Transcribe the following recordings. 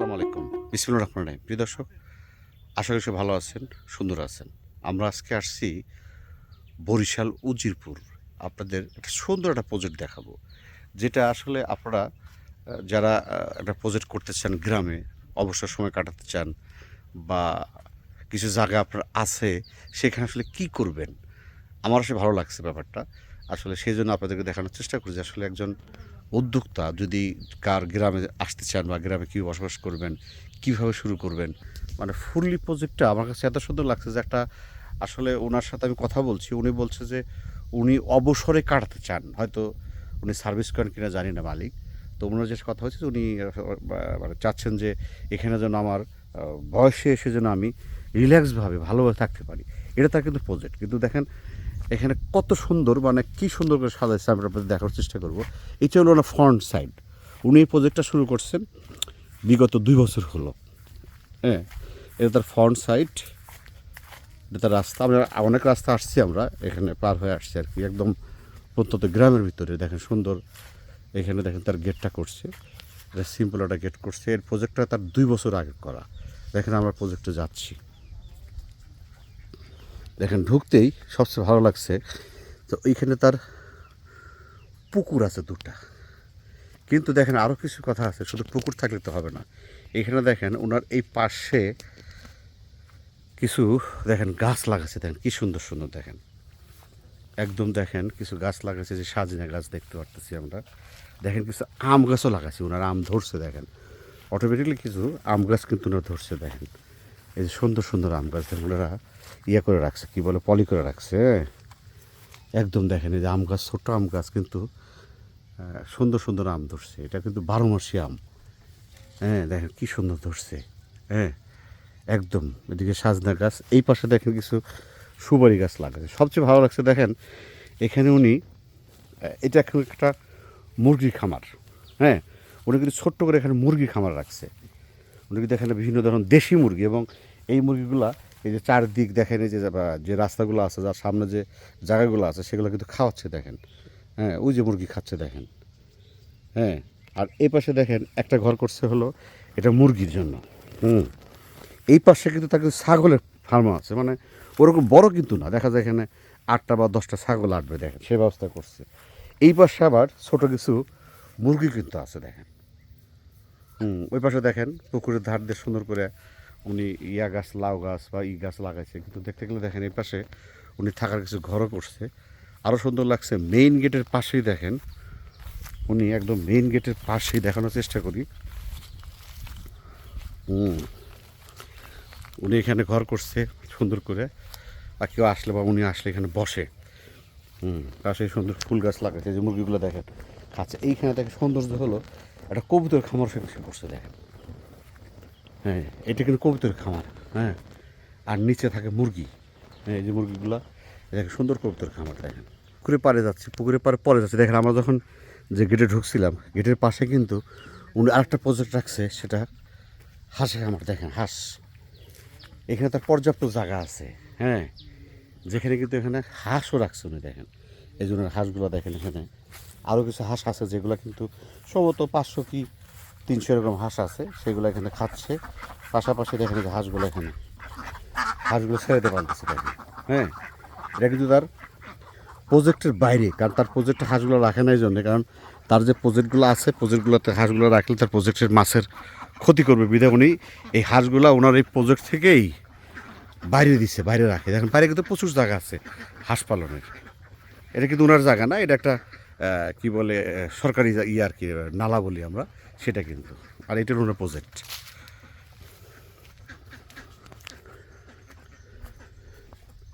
আসসালামু আলাইকুম। বিসমুল্লাহ রহমান রাহিম। প্রিয় দর্শক, আশা করি ভালো আছেন, সুন্দর আছেন। আমরা আজকে আসছি বরিশাল, উজিরপুর। আপনাদের একটা সুন্দর একটা প্রজেক্ট দেখাবো, যেটা আসলে আপনারা যারা একটা প্রজেক্ট করতে চান গ্রামে, অবসর সময় কাটাতে চান বা কিছু জায়গা আপনার আছে, সেখানে আসলে কি করবেন? আমার আসলে ভালো লাগছে ব্যাপারটা। আসলে সেই জন্য আপনাদেরকে দেখানোর চেষ্টা করি যে আসলে একজন উদ্যোক্তা যদি কার গ্রামে আসতে চান বা গ্রামে কী বসবাস করবেন, কীভাবে শুরু করবেন? মানে ফুললি প্রজেক্টটা আমার কাছে এত সুন্দর লাগছে যে একটা আসলে ওনার সাথে আমি কথা বলছি, উনি বলছে যে উনি অবসরে কাটাতে চান। হয়তো উনি সার্ভিস করেন কিনা জানি না মালিক। তো ওনার যে কথা হচ্ছে উনি মানে চাচ্ছেন যে এখানে যেন আমার বয়সে এসে যেন আমি রিল্যাক্সভাবে ভালোভাবে থাকতে পারি। এটা তার কিন্তু প্রজেক্ট। কিন্তু দেখেন এখানে কত সুন্দর মানে কি সুন্দর করে সাজাইছে আমরা আপনাদের দেখার চেষ্টা করব। এটা হলো না ফ্রন্ট সাইড উনি এই প্রজেক্টটা শুরু করছেন বিগত দুই বছর হলো। হ্যাঁ এটা তার ফ্রন্ট সাইড এটা তার রাস্তা। আমরা অনেক রাস্তা আসছি আমরা, এখানে পার হয়ে আসছি আর কি। একদম প্রত্যন্ত গ্রামের ভিতরে। দেখেন সুন্দর, এখানে দেখেন তার গেটটা করছে। এটা সিম্পল একটা গেট করছে। এর প্রজেক্টটা তার দুই বছর আগে করা। দেখেন আমরা প্রজেক্টে যাচ্ছি। দেখেন, ঢুকতেই সবচেয়ে ভালো লাগছে। তো এইখানে তার পুকুর আছে দুটা। কিন্তু দেখেন আরও কিছু কথা আছে, শুধু পুকুর থাকলে তো হবে না। এখানে দেখেন, ওনার এই পাশে কিছু, দেখেন, গাছ লাগাচ্ছে দেখেন, কী সুন্দর সুন্দর, দেখেন। একদম দেখেন, কিছু গাছ লাগাচ্ছে যে সাজিনা গাছ দেখতে পারতেছি আমরা। দেখেন, কিছু আম গাছও লাগাচ্ছে ওনার আম ধরছে, দেখেন। অটোমেটিকলি কিছু আম গাছ কিন্তু ওনারা ধরছে, দেখেন। এই যে সুন্দর সুন্দর আম গাছ, দেখেন, ওনারা ইয়ে করে রাখছে, কি বলে, পলি করে রাখছে একদম দেখেন এই যে আম গাছ, ছোট্ট আম গাছ কিন্তু সুন্দর সুন্দর আম ধরছে। এটা কিন্তু বারো মাসি আম হ্যাঁ? দেখেন কি সুন্দর ধরছে হ্যাঁ? একদম, এদিকে সাজনা গাছ, এই পাশে দেখেন কিছু সুপারি গাছ লাগাছে। সবচেয়ে ভালো লাগছে দেখেন, এখানে উনি এটা এখন একটা মুরগির খামার হ্যাঁ? উনি কিন্তু ছোট্ট করে এখানে মুরগি খামার রাখছে। উনি কিন্তু এখানে বিভিন্ন ধরনের দেশি মুরগি এবং এই মুরগিগুলা এই যে চারদিক দেখেন, এই যে যে রাস্তাগুলো আছে, যার সামনে যে জায়গাগুলো আছে, সেগুলো কিন্তু খাওয়াচ্ছে দেখেন। হ্যাঁ ওই যে মুরগি খাচ্ছে দেখেন। হ্যাঁ আর এই পাশে দেখেন, একটা ঘর করছে হলো এটা মুরগির জন্য। হুম, এই পাশে কিন্তু তার কিন্তু ছাগলের ফার্ম আছে। মানে ওরকম বড় কিন্তু না, দেখা যায় এখানে আটটা বা দশটা ছাগল আটবে দেখেন, সে ব্যবস্থা করছে। এই পাশে আবার ছোট কিছু মুরগি কিন্তু আছে দেখেন। হুম, ওই পাশে দেখেন পুকুরের ধার দিয়ে সুন্দর করে উনি ইয়া গাছ, লাউ গাছ বা ই গাছ লাগাইছে কিন্তু দেখতে গেলে দেখেন এই পাশে উনি থাকার কিছু ঘরও করছে। আরও সুন্দর লাগছে মেইন গেটের পাশেই দেখেন। উনি একদম মেইন গেটের পাশেই দেখানোর চেষ্টা করি। হুম। উনি এখানে ঘর করছে, সুন্দর করে। আর কেউ আসলে বা উনি আসলে এখানে বসে। হুম পাশে সুন্দর ফুল গাছ লাগাচ্ছে যে মুরগিগুলো দেখেন। খাচ্ছে এইখানে দেখেন সৌন্দর্য হলো একটা কবুতর খামার সে করছে দেখেন। হ্যাঁ এটা কিন্তু কবুতরের খামার হ্যাঁ। আর নিচে থাকে মুরগি হ্যাঁ এই যে মুরগিগুলো দেখেন, সুন্দর কবুতর খামার, দেখেন। পুকুরে পাড়ে যাচ্ছে, পুকুরের পাড়ে পরে যাচ্ছে। দেখেন, আমরা যখন যে গেটে ঢুকছিলাম গেটের পাশে কিন্তু উনি আরেকটা প্রজেক্ট রাখছে, সেটা হাঁসে খামার, দেখেন, হাঁস। এখানে তার পর্যাপ্ত জায়গা আছে হ্যাঁ। যেখানে কিন্তু এখানে হাঁসও রাখছে উনি, দেখেন। এই জন্য হাঁসগুলো দেখেন এখানে। আরও কিছু হাঁস আছে যেগুলো কিন্তু সম্ভবত পাঁচশো কি তিনশো এরকম হাঁস আছে, সেগুলো এখানে খাচ্ছে। পাশাপাশি দেখেন যে হাঁসগুলো এখানে। হাঁসগুলো ছেড়ে দিতে পারতেছে হ্যাঁ? এটা কিন্তু তার প্রজেক্টের বাইরে, কারণ তার প্রজেক্টে হাঁসগুলো রাখে না এই জন্যে, কারণ তার যে প্রজেক্টগুলো আছে প্রজেক্টগুলোতে হাঁসগুলো রাখলে তার প্রজেক্টের মাছের ক্ষতি করবে। বিধায় উনি এই হাঁসগুলো ওনার এই প্রজেক্ট থেকেই বাইরে দিচ্ছে বাইরে রাখে। দেখেন বাইরে কিন্তু প্রচুর জায়গা আছে হাঁস পালনের। এটা কিন্তু ওনার জায়গা না, এটা একটা কি বলে সরকারি জা- ইয়ে আর কি নালা বলি আমরা, সেটা কিন্তু। আর এটার ওনার প্রজেক্ট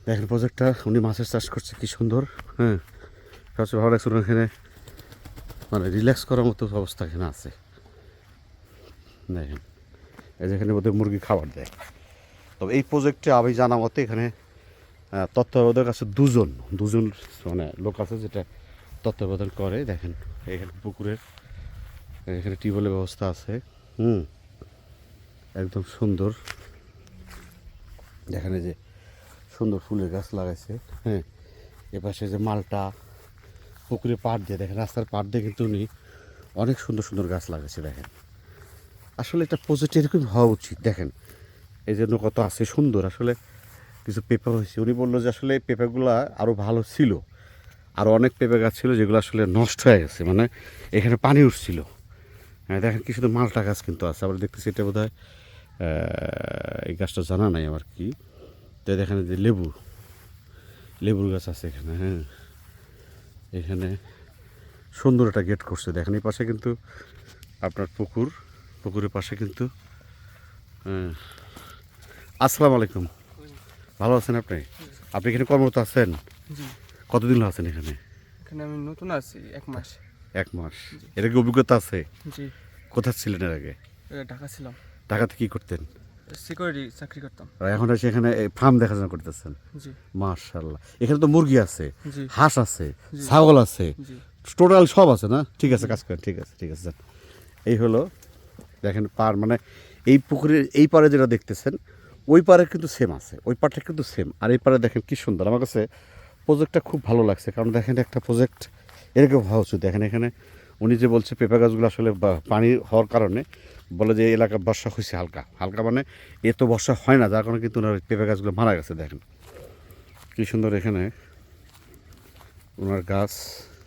দেখেন প্রজেক্টটা উনি মাছের চাষ করছে, কি সুন্দর হ্যাঁ। সবচেয়ে ভালো লাগছে এখানে মানে রিল্যাক্স করার মতো অবস্থা এখানে আছে। দেখেন, এই যেখানে ওদের মুরগি খাবার দেয়। তবে এই প্রজেক্টে আমি জানা মতে এখানে তত্ত্বাবধায়ক আছে দুজন। দুজন মানে লোক আছে যেটা তত্ত্বাবধান করে দেখেন। এখানে পুকুরের এখানে টিউবওয়েলের ব্যবস্থা আছে। হুম। একদম সুন্দর। দেখেন এই যে সুন্দর ফুলের গাছ লাগাইছে হ্যাঁ। এপাশে যে মালটা পুকুরে পাড় দিয়ে দেখেন রাস্তার পাড় দিয়ে কিন্তু উনি অনেক সুন্দর সুন্দর গাছ লাগাইছে দেখেন। আসলে এটা প্রজেক্ট এরকম হওয়া উচিত দেখেন। এই জন্য কত আছে সুন্দর আসলে কিছু পেঁপে হয়েছে। উনি বলল যে আসলে পেঁপেগুলো আরও ভালো ছিল। আর অনেক পেঁপে গাছ ছিল যেগুলো আসলে নষ্ট হয়ে গেছে মানে এখানে পানি উঠছিল। হ্যাঁ দেখেন কি শুধু মালটা গাছ কিন্তু আছে আবার দেখতেছি এটা বোধ হয় এই গাছটা জানা নাই আমার কি। তো দেখেন যে লেবু লেবুর গাছ আছে এখানে হ্যাঁ। এখানে সুন্দর একটা গেট করছে দেখেন এই পাশে কিন্তু আপনার পুকুর পুকুরের পাশে কিন্তু হ্যাঁ আসসালামু আলাইকুম। ভালো আছেন আপনি? আপনি এখানে কর্মরত আছেন? কতদিন আছেন এখানে? এখানে আমি নতুন আছি এক মাস। এক মাস। এর কি অভিজ্ঞতা আছে? জি। কোথায় ছিলেন এর আগে? ঢাকা ছিলাম। ঢাকাতে কি করতেন? সিকিউরিটি চাকরি করতাম। আর এখন এসে এখানে ফার্ম দেখাশোনা করতেছেন? জি। মার্শাল্লাহ এখানে তো মুরগি আছে হাঁস আছে ছাগল আছে। জি। টোটাল সব আছে না? ঠিক আছে কাজ করেন ঠিক আছে ঠিক আছে যান। এই হলো দেখেন পার মানে এই পুকুরের এই পারে যেটা দেখতেছেন ওই পারে কিন্তু সেম আছে ওই পারটা কিন্তু সেম আর এই পারে দেখেন কি সুন্দর। আমার কাছে প্রজেক্টটা খুব ভালো লাগছে। কারণ দেখেন একটা প্রজেক্ট এরকম হওয়া উচিত। দেখেন এখানে উনি যে বলছে পেঁপে গাছগুলো আসলে পানি হওয়ার কারণে বলে যে এলাকা বর্ষা হয়েছে হালকা। হালকা মানে এ তো বর্ষা হয় না, যার কারণে কিন্তু ওনার পেঁপে গাছগুলো মারা গেছে, দেখেন। কি সুন্দর এখানে। ওনার গাছ,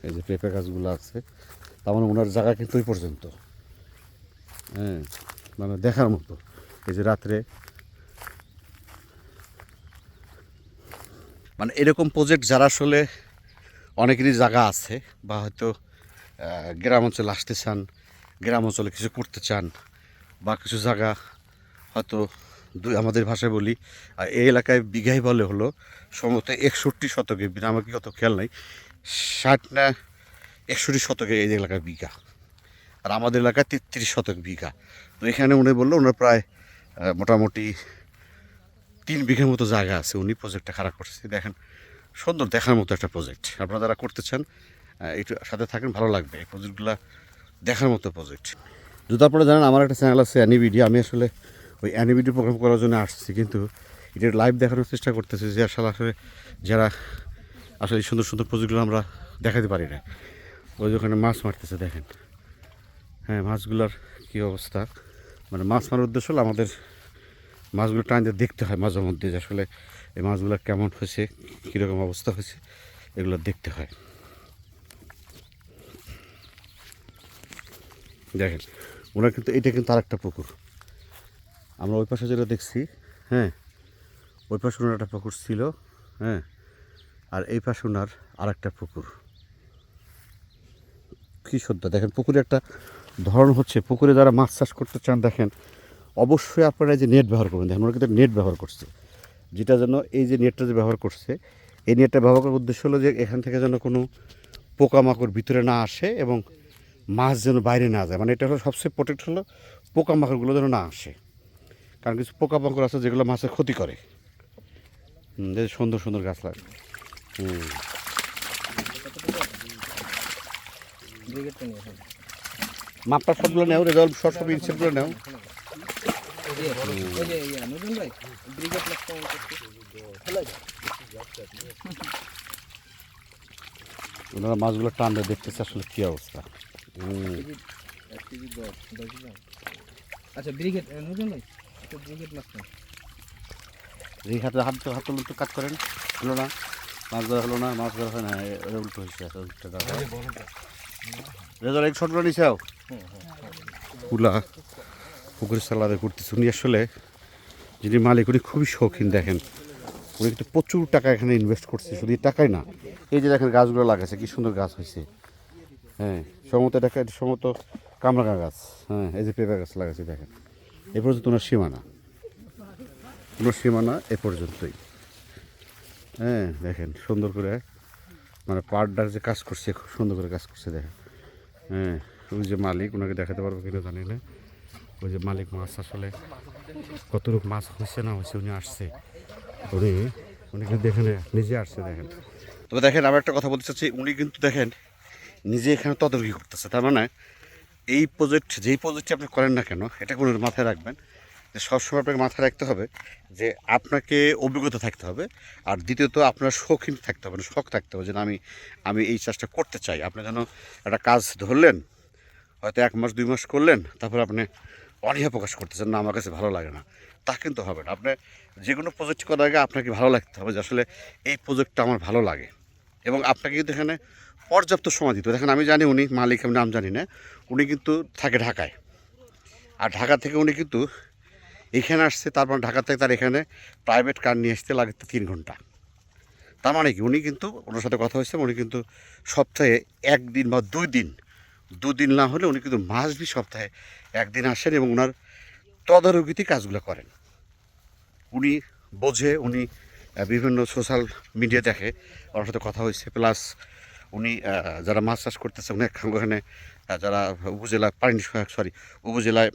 এই যে পেঁপে গাছগুলো আছে, তার মানে ওনার জায়গা কিন্তু ওই পর্যন্ত। হ্যাঁ মানে দেখার মতো। এই যে রাত্রে মানে এরকম প্রজেক্ট যারা আসলে অনেকেরই জায়গা আছে বা হয়তো গ্রাম অঞ্চলে আসতে চান, গ্রাম অঞ্চলে কিছু করতে চান বা কিছু জায়গা হয়তো দুই, আমাদের ভাষায় বলি এই এলাকায় বিঘাই বলে হলো, সম্ভবত একষট্টি শতকে, আমার কি কত খেয়াল নাই, ষাট না একষট্টি শতকে এই এলাকায় বিঘা। আর আমাদের এলাকায় তেত্রিশ শতক বিঘা। তো এখানে উনি বলল ওনার প্রায় মোটামুটি তিন বিঘের মতো জায়গা আছে, উনি প্রজেক্টটা খারাপ করছে দেখেন, সুন্দর দেখার মতো একটা প্রজেক্ট আপনারা যারা করতে চান একটু সাথে থাকেন, ভালো লাগবে। এই প্রজেক্টগুলো দেখার মতো প্রজেক্ট যদি আপনারা জানেন, আমার একটা চ্যানেল আছে অ্যানিভিডি আমি আসলে ওই অ্যানিভিডি প্রোগ্রাম করার জন্য আসছি, কিন্তু এটা লাইভ দেখানোর চেষ্টা করতেছি যে আসলে আসলে যারা আসলে সুন্দর সুন্দর প্রজেক্টগুলো আমরা দেখাতে পারি না। ওই ওখানে মাছ মারতেছে, দেখেন। হ্যাঁ মাছগুলোর কী অবস্থা? মানে মাছ মারার উদ্দেশ্য হলো আমাদের মাছগুলো দিয়ে দেখতে হয় মাঝে মধ্যে যে আসলে এই মাছগুলো কেমন হয়েছে, কীরকম অবস্থা হয়েছে, এগুলো দেখতে হয়। দেখেন, ওনার কিন্তু, এটা কিন্তু আরেকটা পুকুর। আমরা ওই পাশে যেটা দেখছি হ্যাঁ ওই পাশে ওনার একটা পুকুর ছিল হ্যাঁ আর এই পাশে ওনার আরেকটা পুকুর। কী সদ্য দেখেন, পুকুরে একটা ধরন হচ্ছে, পুকুরে যারা মাছ চাষ করতে চান, দেখেন অবশ্যই আপনারা যে নেট ব্যবহার করবেন। ওরা কিন্তু নেট ব্যবহার করছে। যেটা যেন এই যে নেটটা যে ব্যবহার করছে, এই নেটটা ব্যবহার করার উদ্দেশ্য হলো যে এখান থেকে যেন কোনো পোকামাকড় ভিতরে না আসে এবং মাছ যেন বাইরে না যায়। মানে এটা হলো সবচেয়ে প্রোটেক্ট হলো পোকামাকড়গুলো যেন না আসে। কারণ কিছু পোকামাকড় আছে যেগুলো মাছের ক্ষতি করে। সুন্দর সুন্দর গাছ লাগে মাপটা সবগুলো নেও রেজাল্ট সব সব ইনসেটগুলো নেও। ওনারা মাছগুলো টানলে দেখতেছে আসলে কী অবস্থা। হুম, আচ্ছা ব্রিগেড নতুন ভাই ব্রিগেড মাছ এই হাতে হাত হাত তুলুন তো কাজ করেন। হলো না মাছ ধরা হলো না মাছ ধরা হয় না উল্টো হয়েছে উল্টো রেজাল্ট এক শট নিছাও কুলা পুকুরের সালাদে করতেছে উনি আসলে, যিনি মালিক, উনি খুবই শৌখিন, দেখেন। উনি কিন্তু প্রচুর টাকা এখানে ইনভেস্ট করছে, শুধু টাকাই না। এই যে দেখেন গাছগুলো লাগাছে কি সুন্দর গাছ হয়েছে। হ্যাঁ সমত এটা সমত কামরাঙা গাছ। হ্যাঁ এই যে পেঁপে গাছ লাগাচ্ছে দেখেন। এ পর্যন্ত ওনার সীমানা। ওনার সীমানা এ পর্যন্তই। হ্যাঁ দেখেন, সুন্দর করে মানে পাড়ডার যে কাজ করছে, খুব সুন্দর করে কাজ করছে, দেখেন। হ্যাঁ ওই যে মালিক, ওনাকে দেখাতে পারব কিনা জানি না। ওই যে মালিক মাছ আসলে কতটুকু মাছ হয়েছে না হয়েছে উনি আসছে। উনি উনি কিন্তু দেখেন নিজে আসছে দেখেন। তবে দেখেন আমি একটা কথা বলতে চাচ্ছি, উনি কিন্তু দেখেন, নিজে এখানে তদারকি করতেছে। তার মানে এই প্রজেক্ট যেই প্রজেক্টটি আপনি করেন না কেন, এটা কোনো মাথায় রাখবেন যে সবসময় আপনাকে মাথায় রাখতে হবে যে আপনাকে অভিজ্ঞতা থাকতে হবে আর দ্বিতীয়ত আপনার শৌখিন থাকতে হবে, শখ থাকতে হবে যে আমি আমি এই চাষটা করতে চাই। আপনি যেন একটা কাজ ধরলেন, হয়তো এক মাস, দুই মাস করলেন, তারপর আপনি অনীহা প্রকাশ করতেছেন না, আমার কাছে ভালো লাগে না। তা কিন্তু হবে না। আপনি যে কোনো প্রজেক্ট করার আগে আপনাকে ভালো লাগতে হবে যে আসলে এই প্রজেক্টটা আমার ভালো লাগে। এবং আপনাকে কিন্তু এখানে পর্যাপ্ত সময় দিতে। দেখেন, আমি জানি উনি, মালিক, আমি নাম জানি না, উনি কিন্তু থাকে ঢাকায়। আর ঢাকা থেকে উনি কিন্তু এখানে আসছে, তারপর ঢাকা থেকে তার এখানে প্রাইভেট কার নিয়ে আসতে লাগে তিন ঘণ্টা। তার মানে কি? উনি কিন্তু, ওনার সাথে কথা হয়েছে, উনি কিন্তু সপ্তাহে একদিন বা দুই দিন দুদিন না হলে উনি কিন্তু মাস বি সপ্তাহে একদিন আসেন এবং ওনার তদারকিতে কাজগুলো করেন। উনি বোঝে, উনি বিভিন্ন সোশ্যাল মিডিয়া দেখে, ওনার সাথে কথা হয়েছে। প্লাস উনি যারা মাছ চাষ করতেছে, উনি ওখানে যারা উপজেলা, পানি সরি উপজেলায়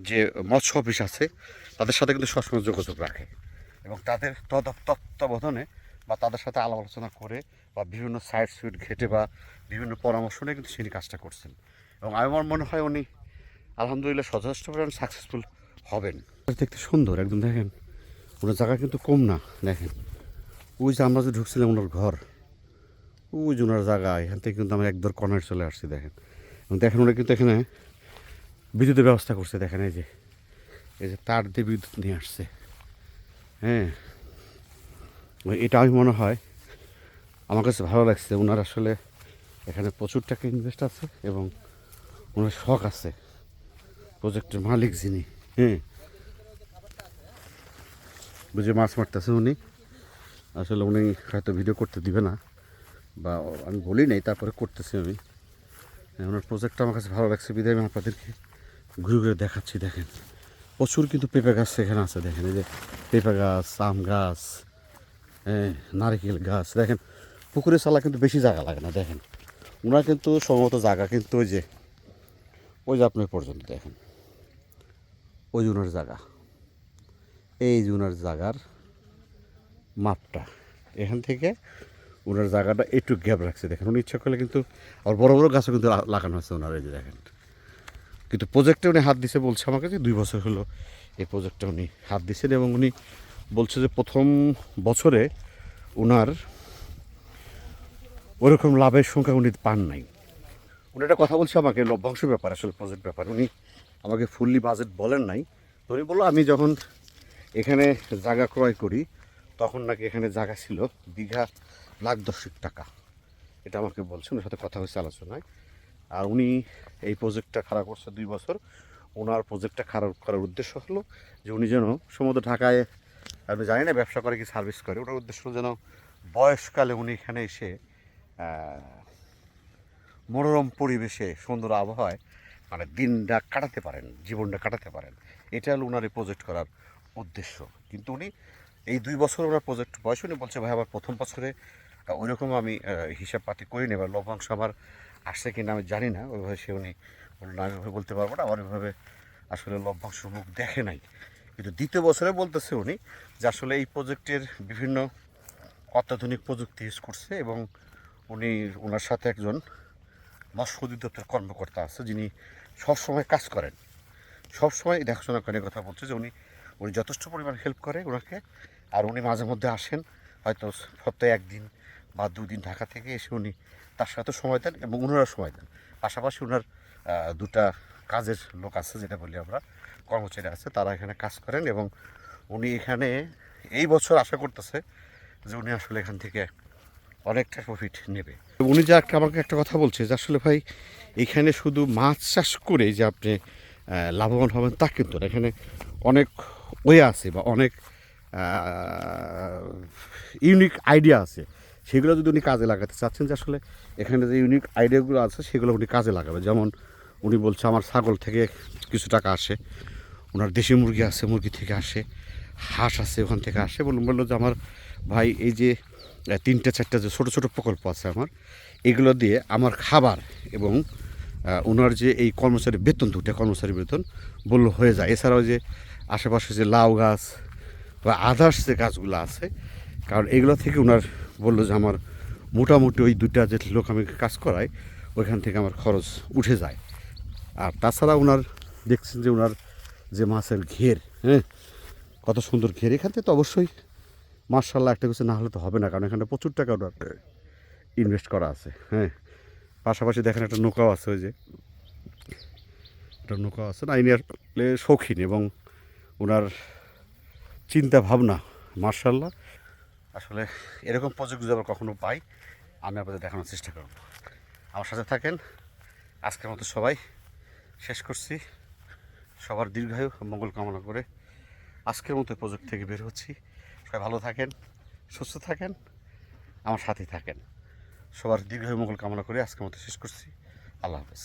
যে মৎস্য অফিস আছে, তাদের সাথে কিন্তু সবসময় যোগাযোগ রাখে এবং তাদের তদ- তত্ত্বাবধানে বা তাদের সাথে আলাপ আলোচনা করে বা বিভিন্ন সাইড সুইট ঘেটে বা বিভিন্ন পরামর্শ নিয়ে কিন্তু তিনি কাজটা করছেন। এবং আমার মনে হয় উনি আলহামদুলিল্লাহ যথেষ্ট পরিমাণ সাকসেসফুল হবেন। দেখতে সুন্দর, একদম দেখেন, ওনার জায়গা কিন্তু কম না, দেখেন। ওই যে আমরা যে ঢুকছিলাম ওনার ঘর, ওই যে ওনার জায়গা, এখান থেকে কিন্তু আমরা একদর কর্নার চলে আসছি, দেখেন। এবং দেখেন ওরা কিন্তু এখানে বিদ্যুতের ব্যবস্থা করছে, দেখেন, এই যে এই যে তার দিয়ে বিদ্যুৎ নিয়ে আসছে। হ্যাঁ। এটা আমি মনে হয়, আমার কাছে ভালো লাগছে, ওনার আসলে এখানে প্রচুর টাকা ইনভেস্ট আছে এবং ওনার শখ আছে। প্রজেক্টের মালিক যিনি হ্যাঁ। বুঝে মাছ মারতেছে উনি। আসলে উনি হয়তো ভিডিও করতে দিবে না বা আমি বলি নাই তারপরে করতেছি আমি। হ্যাঁ, ওনার প্রজেক্টটা আমার কাছে ভালো লাগছে। বিদায় আমি আপনাদেরকে ঘুরে ঘুরে দেখাচ্ছি দেখেন। প্রচুর কিন্তু পেঁপে গাছ এখানে আছে দেখেন। এই যে পেঁপে গাছ আম গাছ হ্যাঁ নারকেল গাছ দেখেন। পুকুরে চালা কিন্তু বেশি জায়গা লাগে না দেখেন। ওনার কিন্তু সম্ভবত জায়গা কিন্তু ওই যে ওই যে আপনার পর্যন্ত দেখেন। ওই যে ওনার জায়গা। এই যে ওনার জায়গার মাপটা এখান থেকে ওনার জায়গাটা একটু গ্যাপ রাখছে। দেখেন, উনি ইচ্ছা করলে কিন্তু, আর বড় বড় গাছও কিন্তু লাগানো হয়েছে ওনার, এই যে দেখেন। কিন্তু প্রজেক্টে উনি হাত দিছে বলছে আমাকে যে, দুই বছর হলো এই প্রজেক্টে উনি হাত দিছেন এবং উনি বলছে যে প্রথম বছরে ওনার ওরকম লাভের সংখ্যা উনি পান নাই। উনি একটা কথা বলছে আমাকে, লভ্যাংশ ব্যাপার, আসলে প্রজেক্ট ব্যাপার। উনি আমাকে ফুললি বাজেট বলেন নাই। তো উনি বলল, আমি যখন এখানে জায়গা ক্রয় করি, তখন নাকি এখানে জায়গা ছিল বিঘা লাখ দশেক টাকা। এটা আমাকে বলছে ওনার সাথে কথা হয়েছে আলোচনায়। আর উনি এই প্রজেক্টটা খারাপ করছে দুই বছর। ওনার প্রজেক্টটা খারাপ করার উদ্দেশ্য হলো যে উনি যেন সমুদ্র ঢাকায়, আমি জানি না, ব্যবসা করে কি সার্ভিস করে। ওটার উদ্দেশ্য যেন বয়সকালে উনি এখানে এসে মনোরম পরিবেশে সুন্দর আবহাওয়ায় মানে দিনটা কাটাতে পারেন, জীবনটা কাটাতে পারেন। এটা হলো ওনার প্রজেক্ট করার উদ্দেশ্য। কিন্তু উনি এই দুই বছর ওনার প্রজেক্ট বয়স উনি বলছে, ভাই, আমার প্রথম বছরে ওইরকম আমি হিসাব পাতি করিনি এবার লভ্যাংশ আমার আসছে কিনা আমি জানি না। ওইভাবে সে উনি আমি ওইভাবে বলতে পারব না, আমার ওইভাবে আসলে লভ্যাংশ মুখ দেখে নাই। কিন্তু দ্বিতীয় বছরে বলতেছে উনি যে আসলে এই প্রজেক্টের বিভিন্ন অত্যাধুনিক প্রযুক্তি ইউজ করছে এবং উনি ওনার সাথে একজন মৎস্য অধিদপ্তর কর্মকর্তা আছে, যিনি সবসময় কাজ করেন। সবসময় দেখাশোনা করেন কথা বলছে যে উনি উনি যথেষ্ট পরিমাণ হেল্প করে ওনাকে, আর উনি মাঝে মধ্যে আসেন, হয়তো সপ্তাহে একদিন বা দুদিন ঢাকা থেকে এসে উনি তার সাথে সময় দেন এবং ওনারা সময় দেন। পাশাপাশি ওনার দুটা কাজের লোক আছে, যেটা বলি আমরা, কর্মচারী আছে, তারা এখানে কাজ করেন এবং উনি এখানে, এই বছর আশা করতেছে যে উনি আসলে এখান থেকে অনেকটা প্রফিট নেবে। উনি যে একটা আমাকে একটা কথা বলছে যে আসলে ভাই, এখানে শুধু মাছ চাষ করে যে আপনি লাভবান হবেন তা কিন্তু না। এখানে অনেক ওয়ে আছে বা অনেক ইউনিক আইডিয়া আছে। সেগুলো যদি উনি কাজে লাগাতে চাচ্ছেন যে আসলে এখানে যে ইউনিক আইডিয়াগুলো আছে, সেগুলো উনি কাজে লাগাবে। যেমন উনি বলছে, আমার ছাগল থেকে কিছু টাকা আসে, ওনার দেশি মুরগি আছে, মুরগি থেকে আসে, হাঁস আছে, ওখান থেকে আসে। বলুন, বলল যে, আমার ভাই, এই যে তিনটে, চারটে যে ছোটো ছোটো প্রকল্প আছে আমার, এগুলো দিয়ে আমার খাবার এবং ওনার যে এই কর্মচারী বেতন দুটো কর্মচারী বেতন বলল হয়ে যায়। এছাড়াও যে আশেপাশে যে লাউ গাছ বা আদার্স যে গাছগুলো আছে, কারণ এগুলো থেকে ওনার বলল যে আমার মোটামুটি ওই দুটা যে লোক আমি কাজ করাই, ওইখান থেকে আমার খরচ উঠে যায়। আর তাছাড়া ওনার দেখছেন যে ওনার যে মাছের ঘের হ্যাঁ কত সুন্দর ঘের, এখান থেকে তো অবশ্যই মার্শাল্লাহ একটা কিছু না হলে তো হবে না, কারণ এখানে প্রচুর টাকা ইনভেস্ট করা আছে হ্যাঁ। পাশাপাশি দেখেন একটা নৌকাও আছে ওই যে। একটা নৌকা আছে না, ইনি শৌখিন এবং ওনার চিন্তা ভাবনা মার্শাল্লাহ আসলে এরকম প্রজেক্ট যদি আবার কখনো পাই, আমি আপনাদের দেখানোর চেষ্টা করব। আমার সাথে থাকেন আজকের মতো সবাই, শেষ করছি। সবার দীর্ঘায়ু, মঙ্গল কামনা করে আজকের মতো প্রজেক্ট থেকে বের হচ্ছি। সবাই ভালো থাকেন, সুস্থ থাকেন, আমার সাথেই থাকেন। সবার দীর্ঘ মঙ্গল কামনা করে আজকের মতো শেষ করছি। আল্লাহ হাফেজ।